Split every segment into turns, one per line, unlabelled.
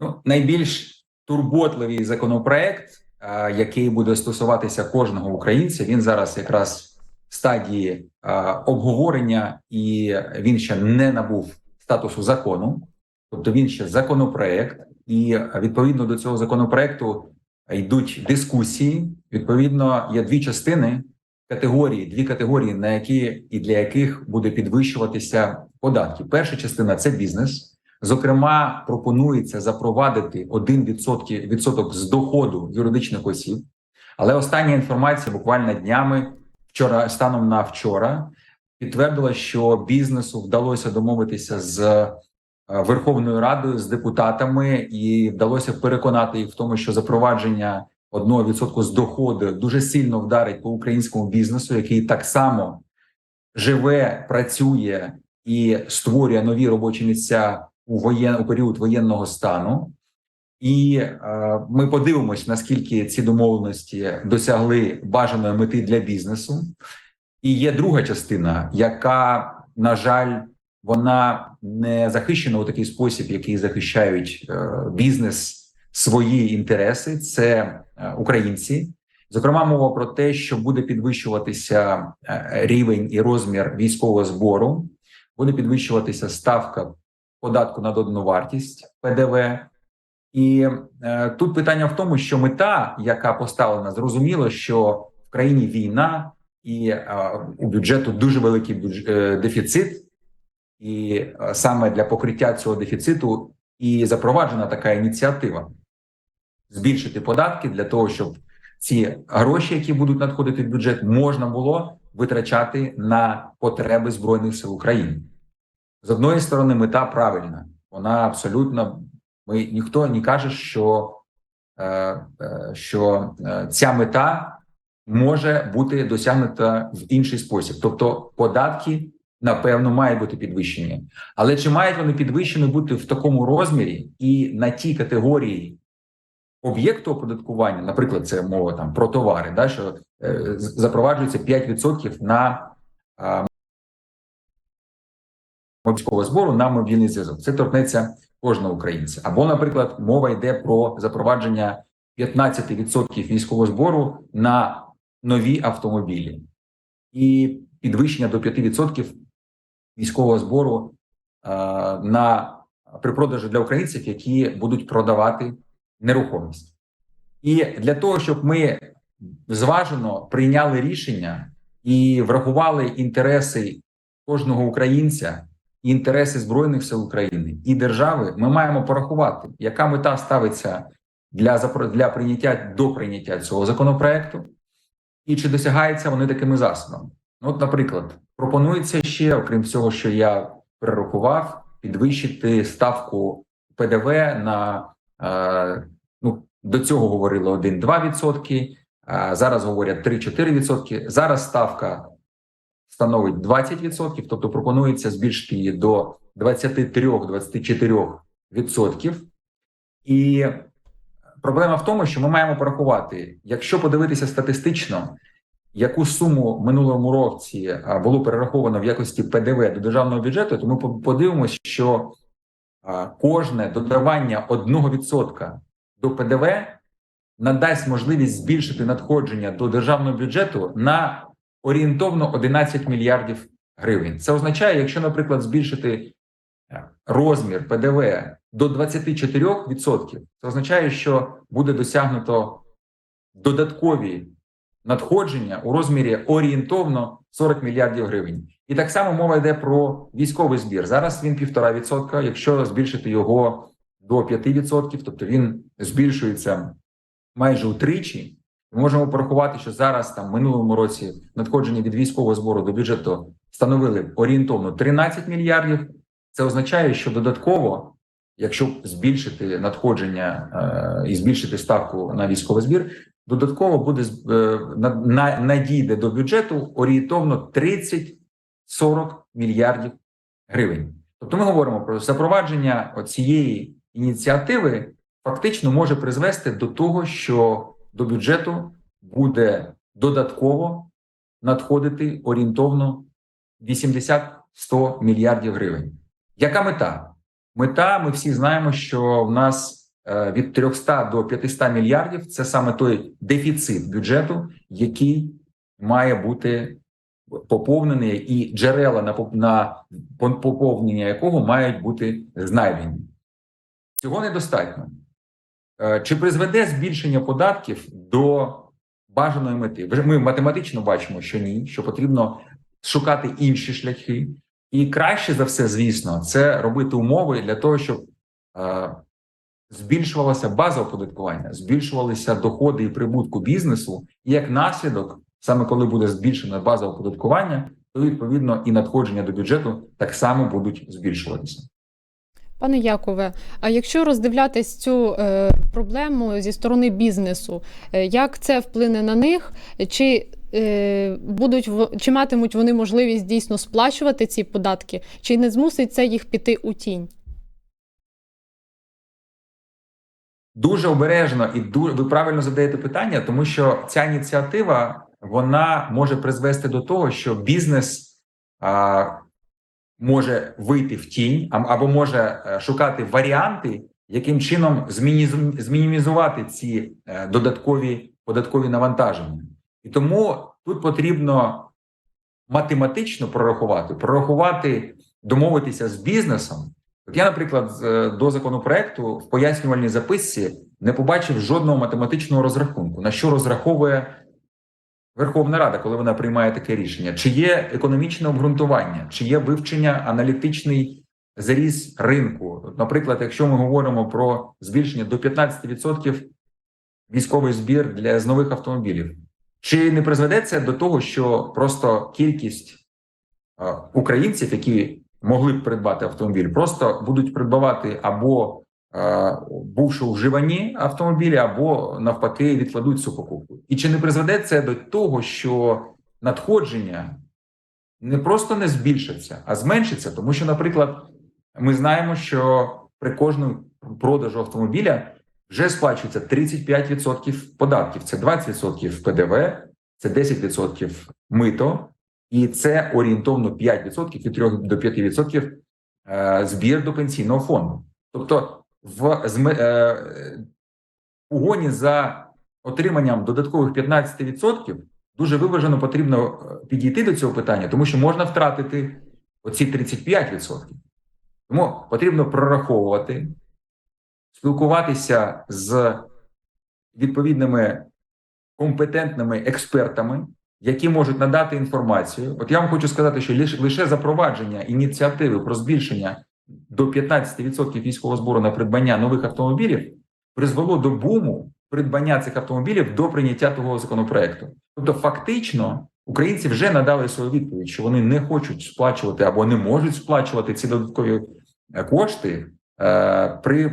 Ну, найбільш турботливий законопроект, е, який буде стосуватися кожного українця, він зараз якраз в стадії е, обговорення, і він ще не набув статусу закону, тобто він ще законопроект, і відповідно до цього законопроекту йдуть дискусії. Відповідно, є дві частини категорії, дві категорії, на які і для яких буде підвищуватися податки. Перша частина це бізнес. Зокрема, пропонується запровадити 1% відсоток з доходу юридичних осіб. Але остання інформація буквально днями вчора, станом на вчора, підтвердила, що бізнесу вдалося домовитися з е, Верховною Радою з депутатами, і вдалося переконати їх в тому, що запровадження 1% з доходу дуже сильно вдарить по українському бізнесу, який так само живе, працює і створює нові робочі місця у воєн у період воєнного стану. І е, ми подивимось, наскільки ці домовленості досягли бажаної мети для бізнесу. І є друга частина, яка, на жаль, вона не захищена у такий спосіб, який захищають е, бізнес свої інтереси. Це е, українці. Зокрема, мова про те, що буде підвищуватися е, рівень і розмір військового збору, буде підвищуватися ставка податку на додану вартість ПДВ. І е, тут питання в тому, що мета, яка поставлена, зрозуміло, що в країні війна і е, у бюджету дуже великий бюдж... е, дефіцит, і е, саме для покриття цього дефіциту і запроваджена така ініціатива збільшити податки для того, щоб ці гроші, які будуть надходити в бюджет, можна було витрачати на потреби збройних сил України. З одної сторони, мета правильна, вона абсолютно ми ніхто не каже, що, е, е, що е, ця мета може бути досягнута в інший спосіб. Тобто, податки, напевно, мають бути підвищені, але чи мають вони підвищені бути в такому розмірі і на тій категорії об'єкту оподаткування, наприклад, це мова там про товари, да, що е, запроваджується 5% на е, мобільського збору на мобільний зв'язок. Це торкнеться кожного українця. Або, наприклад, мова йде про запровадження 15% військового збору на нові автомобілі і підвищення до 5% військового збору е, на при продажу для українців, які будуть продавати нерухомість. І для того, щоб ми зважено прийняли рішення і врахували інтереси кожного українця, і інтереси Збройних сил України і держави, ми маємо порахувати, яка мета ставиться для для прийняття до прийняття цього законопроекту, і чи досягаються вони такими засобами. От, наприклад, пропонується ще, окрім всього, що я перерахував, підвищити ставку ПДВ на е, ну до цього говорили 1-2%, а зараз говорять 3-4%. Зараз ставка становить 20%, тобто пропонується збільшити її до 23-24%. І проблема в тому, що ми маємо порахувати, якщо подивитися статистично, яку суму минулому році було перераховано в якості ПДВ до державного бюджету, то ми подивимося, що кожне додавання 1% до ПДВ надасть можливість збільшити надходження до державного бюджету на орієнтовно 11 мільярдів гривень. Це означає, якщо, наприклад, збільшити е, розмір ПДВ до 24%, це означає, що буде досягнуто додаткові надходження у розмірі орієнтовно 40 мільярдів гривень. І так само мова йде про військовий збір. Зараз він 1,5%, Якщо збільшити його до 5%, тобто він збільшується майже утричі. Ми можемо порахувати, що зараз там минулому році надходження від військового збору до бюджету становили орієнтовно 13 мільярдів. Це означає, що додатково, якщо збільшити надходження е, і збільшити ставку на військовий збір, додатково буде е, на, на, надійде до бюджету орієнтовно 30-40 мільярдів гривень. Тобто ми говоримо про запровадження цієї ініціативи фактично може призвести до того, що до бюджету буде додатково надходити орієнтовно 80-100 мільярдів гривень. Яка мета? Мета, ми всі знаємо, що в нас е, від 300 до 500 мільярдів це саме той дефіцит бюджету, який має бути поповнений, і джерела на поповнення якого мають бути знайдені. Цього недостатньо. Е, Чи призведе збільшення податків до бажаної мети? Ми математично бачимо, що ні, що потрібно шукати інші шляхи. І краще за все, звісно, це робити умови для того, щоб е, збільшувалася база оподаткування, збільшувалися доходи і прибутку бізнесу, і як наслідок, саме коли буде збільшена база оподаткування, то відповідно і надходження до бюджету так само будуть збільшуватися.
Пане Якове, а якщо роздивлятись цю е, проблему зі сторони бізнесу, е, як це вплине на них? Чи е, будуть чи матимуть вони можливість дійсно сплачувати ці податки, чи не змусить це їх піти у тінь?
Дуже обережно і ду- ви правильно задаєте питання, тому що ця ініціатива вона може призвести до того, що бізнес може вийти в тінь, або може е, шукати варіанти, яким чином змінімізувати ці е, додаткові податкові навантаження. І тому тут потрібно математично прорахувати, прорахувати, домовитися з бізнесом. От я, наприклад, е, до законопроекту в пояснювальній записці не побачив жодного математичного розрахунку, на що розраховує Верховна Рада, коли вона приймає таке рішення. Чи є економічне обґрунтування, чи є вивчення аналітичний заріз ринку? Наприклад, якщо ми говоримо про збільшення до 15% військовий збір для з нових автомобілів, чи не призведе це до того, що просто кількість українців, які могли б придбати автомобіль, просто будуть придбавати або бувши у вживанні автомобілі, або навпаки відкладуть цю покупку. І чи не призведе це до того, що надходження не просто не збільшиться, а зменшиться? Тому що, наприклад, ми знаємо, що при кожному продажу автомобіля вже сплачується 35% податків. Це 20% ПДВ, це 10% мито, і це орієнтовно 5% від 3 до 5% е, збір до пенсійного фонду. Тобто, в е, угоні за отриманням додаткових 15% дуже виважено потрібно е, підійти до цього питання, тому що можна втратити оці 35%. Тому потрібно прораховувати, спілкуватися з відповідними компетентними експертами, які можуть надати інформацію. От я вам хочу сказати, що лише, лише запровадження ініціативи про збільшення до 15% військового збору на придбання нових автомобілів призвело до буму придбання цих автомобілів до прийняття того законопроекту. Тобто, фактично, українці вже надали свою відповідь, що вони не хочуть сплачувати або не можуть сплачувати ці додаткові е, кошти е, при,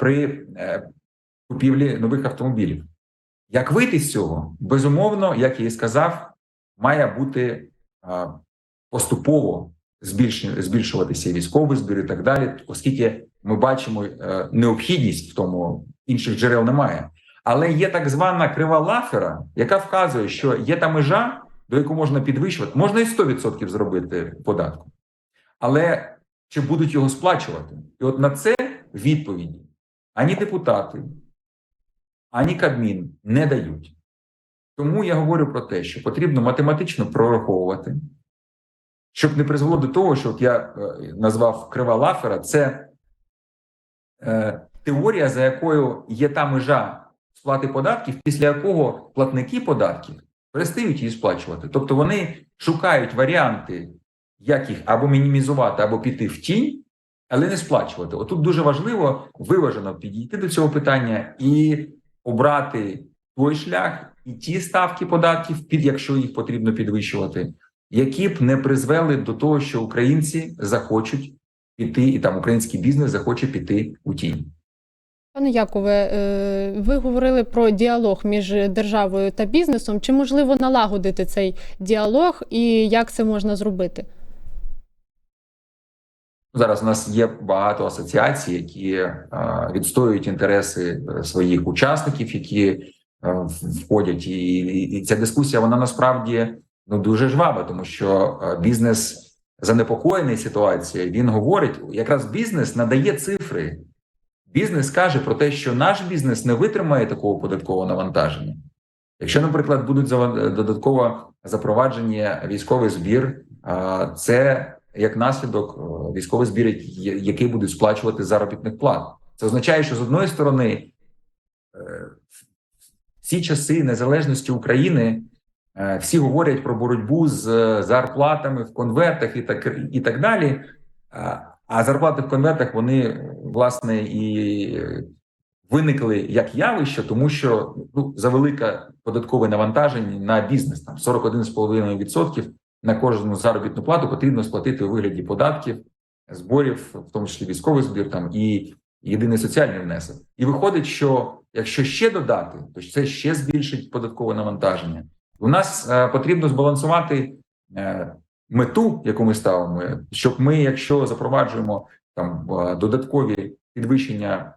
при, е, купівлі нових автомобілів. Як вийти з цього? Безумовно, як я і сказав, має бути поступово збільшуватися військовий збір і так далі, оскільки ми бачимо е, необхідність в тому, інших джерел немає. Але є так звана крива лафера, яка вказує, що є та межа, до якої можна підвищувати, можна і 100% зробити податку. Але чи будуть його сплачувати? І от на це відповіді ані депутати, ані Кабмін не дають. Тому я говорю про те, що потрібно математично прораховувати, щоб не призвело до того, що от я е, назвав крива лафера, це е, теорія, за якою є та межа сплати податків, після якого платники податків перестають її сплачувати. Тобто вони шукають варіанти, як їх або мінімізувати, або піти в тінь, але не сплачувати. Отут дуже важливо виважено підійти до цього питання і обрати той шлях і ті ставки податків, під якщо їх потрібно підвищувати, які б не призвели до того, що українці захочуть піти, і там український бізнес захоче піти у тінь.
Пане Якове, е, ви говорили про діалог між державою та бізнесом. Чи можливо налагодити цей діалог і як це можна зробити?
Зараз у нас є багато асоціацій, які е, відстоюють інтереси е, своїх учасників, які входять, і ця дискусія вона насправді ну дуже жвава, тому що е, бізнес занепокоєний ситуацією. Він говорить, якраз бізнес надає цифри бізнес каже про те, що наш бізнес не витримає такого податкового навантаження. Якщо, наприклад, будуть додатково запроваджені військовий збір, це як наслідок е, військовий збір, який- будуть сплачувати заробітних плат. Це означає, що з одної сторони е, в ці часи незалежності України всі говорять про боротьбу з е, зарплатами в конвертах і так, і так далі. А- А зарплати в конвертах вони е, власне і е, виникли як явище, тому що ну, завелике податкове навантаження на бізнес там 41,5% на кожну заробітну плату потрібно сплатити у вигляді податків, зборів, в тому числі військовий збір там і єдиний соціальний внесок. І виходить, що якщо ще додати, то це ще збільшить податкове навантаження. У нас е, потрібно збалансувати е, мету, яку ми ставимо, щоб ми, якщо запроваджуємо там е, додаткові підвищення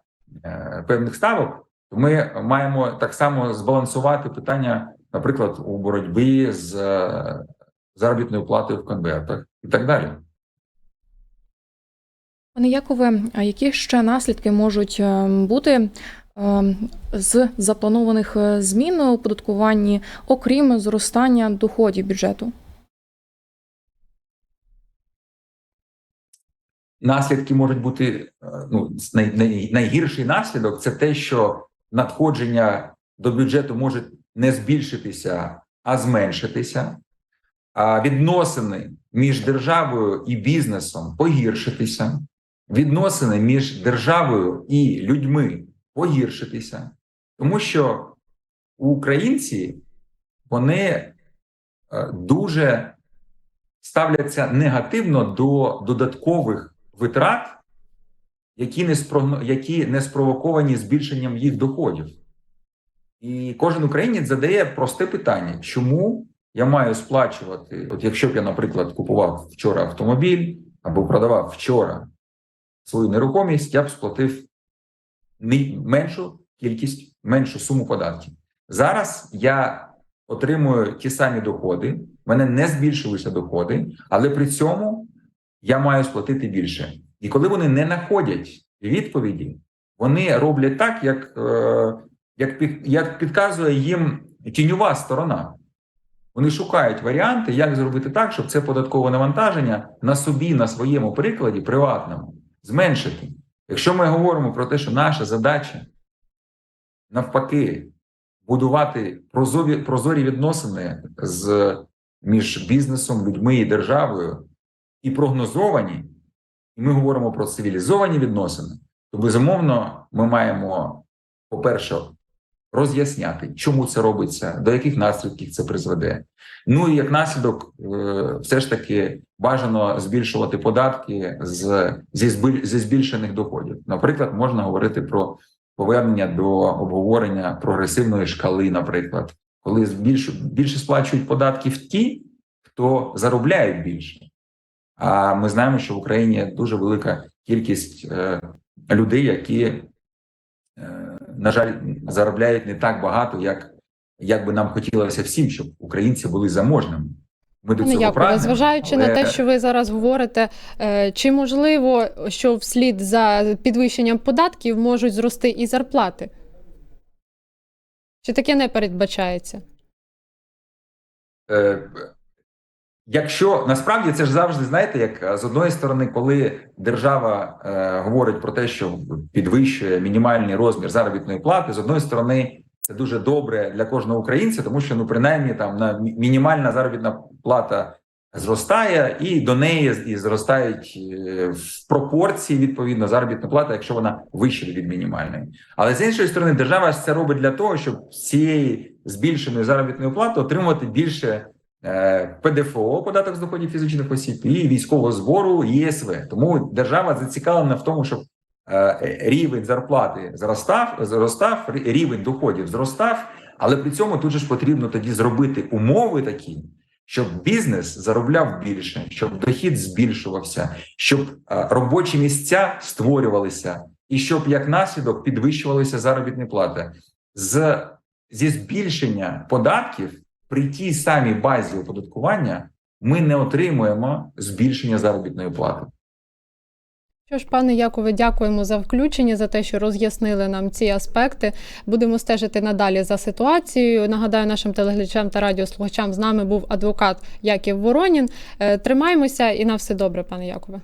певних ставок, то ми маємо так само збалансувати питання, наприклад, у боротьбі з заробітною платою в конвертах і так далі.
Пане Якове, а які ще наслідки можуть е, бути з запланованих е, змін у оподаткуванні, окрім зростання доходів бюджету?
наслідки можуть бути е, ну най, най, найгірший наслідок це те, що надходження до бюджету можуть не збільшитися, а зменшитися. А відносини між державою і бізнесом погіршитися, відносини між державою і людьми погіршитися, тому що українці вони е, дуже ставляться негативно до додаткових витрат, які не, які не спровоковані збільшенням їх доходів. І кожен українець задає просте питання: чому я маю сплачувати? От якщо б я, наприклад, купував вчора автомобіль або продавав вчора свою нерухомість, я б сплатив меншу кількість, меншу суму податків. Зараз я отримую ті самі доходи, в мене не збільшилися доходи, але при цьому я маю сплатити більше. І коли вони не знаходять відповіді, вони роблять так, як, е, як, як підказує їм тіньова сторона. Вони шукають варіанти, як зробити так, щоб це податкове навантаження на собі, на своєму прикладі приватному зменшити. Якщо ми говоримо про те, що наша задача навпаки будувати прозорі, прозорі відносини з між бізнесом, людьми і державою, і прогнозовані, і ми говоримо про цивілізовані відносини, то безумовно ми маємо, по-перше, роз'ясняти, чому це робиться, до яких наслідків це призведе. Ну і як наслідок, е, все ж таки бажано збільшувати податки з зі, збільшених доходів. Наприклад, можна говорити про повернення до обговорення прогресивної шкали, наприклад, коли збільш, більше сплачують податків ті, хто заробляють більше. А ми знаємо, що в Україні дуже велика кількість е, людей, які, е, на жаль, заробляють не так багато, як, як би нам хотілося всім, щоб українці були заможними. Ми до
Пане
цього прагнемо,
зважаючи на те, що ви зараз говорите, е, чи можливо, що вслід за підвищенням податків можуть зрости і зарплати? Чи таке не передбачається?
Е, Якщо насправді це ж завжди знаєте, як е, з одної сторони, коли держава е, говорить про те, що підвищує мінімальний розмір заробітної плати, з одної сторони це дуже добре для кожного українця, тому що ну принаймні там на мінімальна заробітна плата зростає, і до неї і зростають е, в пропорції відповідно заробітна плата, якщо вона вища від мінімальної. Але з іншої сторони, держава це робить для того, щоб цієї збільшеної заробітної плати отримувати більше ПДФО, податок з доходів фізичних осіб, і військового збору ЄСВ. Тому держава зацікавлена в тому, щоб е, рівень зарплати зростав, зростав, рівень доходів зростав, але при цьому тут же ж потрібно тоді зробити умови такі, щоб бізнес заробляв більше, щоб дохід збільшувався, щоб е, робочі місця створювалися, і щоб як наслідок підвищувалися заробітні плати. З зі збільшення податків при тій самій базі оподаткування ми не отримуємо збільшення заробітної плати.
Що ж, пане Якове, дякуємо за включення, за те, що роз'яснили нам ці аспекти. Будемо стежити надалі за ситуацією. Нагадаю нашим телеглядачам та радіослухачам з нами був адвокат Яків Воронін. Е, Тримаємося і на все добре, пане Якове.